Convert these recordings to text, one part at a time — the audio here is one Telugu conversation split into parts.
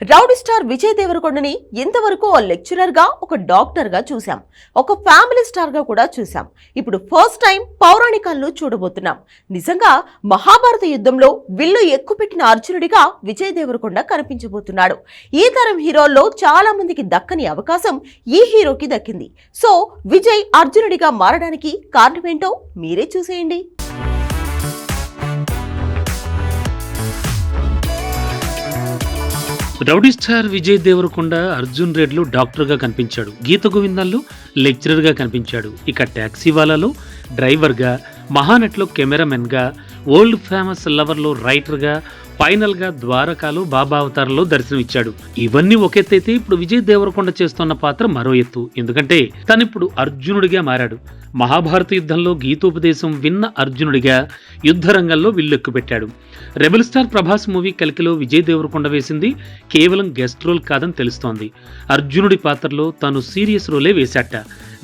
రౌడీ స్టార్ విజయ్ దేవరకొండని ఇంతవరకు ఓ లెక్చరర్గా ఒక డాక్టర్గా చూశాం. చూసాం ఒక ఫ్యామిలీ స్టార్గా కూడా చూసాం ఇప్పుడు ఫస్ట్ టైం పౌరాణికాలను చూడబోతున్నాం. నిజంగా మహాభారత యుద్ధంలో విల్లు ఎక్కుపెట్టిన అర్జునుడిగా విజయ్ దేవరకొండ కనిపించబోతున్నాడు. ఈ తరం హీరోల్లో చాలా మందికి దక్కని అవకాశం ఈ హీరోకి దక్కింది. సో విజయ్ అర్జునుడిగా మారడానికి కారణమేంటో మీరే చూసేయండి. రౌడీ స్టార్ విజయ్ దేవరకొండ అర్జున్ రెడ్లు డాక్టర్గా కనిపించాడు. గీత గోవిందాల్లో లెక్చరర్గా కనిపించాడు. ఇక ట్యాక్సీ వాలాలో డ్రైవర్గా మహానట్లో కెమెరామెన్గా ఓల్డ్ ఫేమస్ లవర్లో రైటర్గా ఫైనల్గా ద్వారకాలో బాబా అవతారంలో దర్శనమిచ్చాడు. ఇవన్నీ ఒక ఎత్తు అయితే ఇప్పుడు విజయ్ దేవరకొండ చేస్తున్న పాత్ర మరో ఎత్తు. ఎందుకంటే తనిప్పుడు అర్జునుడిగా మారాడు. మహాభారత యుద్ధంలో గీతోపదేశం విన్న అర్జునుడిగా యుద్ధ రంగంలో రెబల్ స్టార్ ప్రభాస్ మూవీ కలికిలో విజయ్ దేవరకొండ వేసింది కేవలం గెస్ట్ రోల్ కాదని తెలుస్తోంది. అర్జునుడి పాత్రలో తాను సీరియస్ రోలే వేశాట.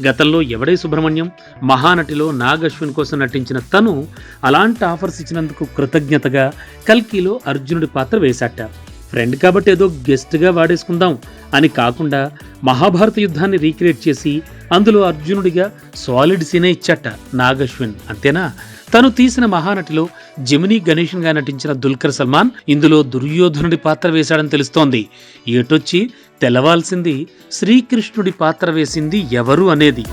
గతంలో ఎవడే సుబ్రహ్మణ్యం మహానటిలో నాగ్ అశ్విన్ కోసం నటించిన తను అలాంటి ఆఫర్స్ ఇచ్చినందుకు కృతజ్ఞతగా కల్కిలో అర్జునుడి పాత్ర వేశాట. ఫ్రెండ్ కాబట్టి ఏదో గెస్ట్గా వాడేసుకుందాం అని కాకుండా మహాభారత యుద్ధాన్ని రీక్రియేట్ చేసి అందులో అర్జునుడిగా సాలిడ్ సీనే ఇచ్చట నాగశ్విన్. అంతేనా? తను తీసిన మహానటిలో జమినీ గణేషన్గా నటించిన దుల్కర్ సల్మాన్ ఇందులో దుర్యోధనుడి పాత్ర వేశాడని తెలుస్తోంది. ఏటొచ్చి తెలవాల్సింది శ్రీకృష్ణుడి పాత్ర వేసింది ఎవరు అనేది.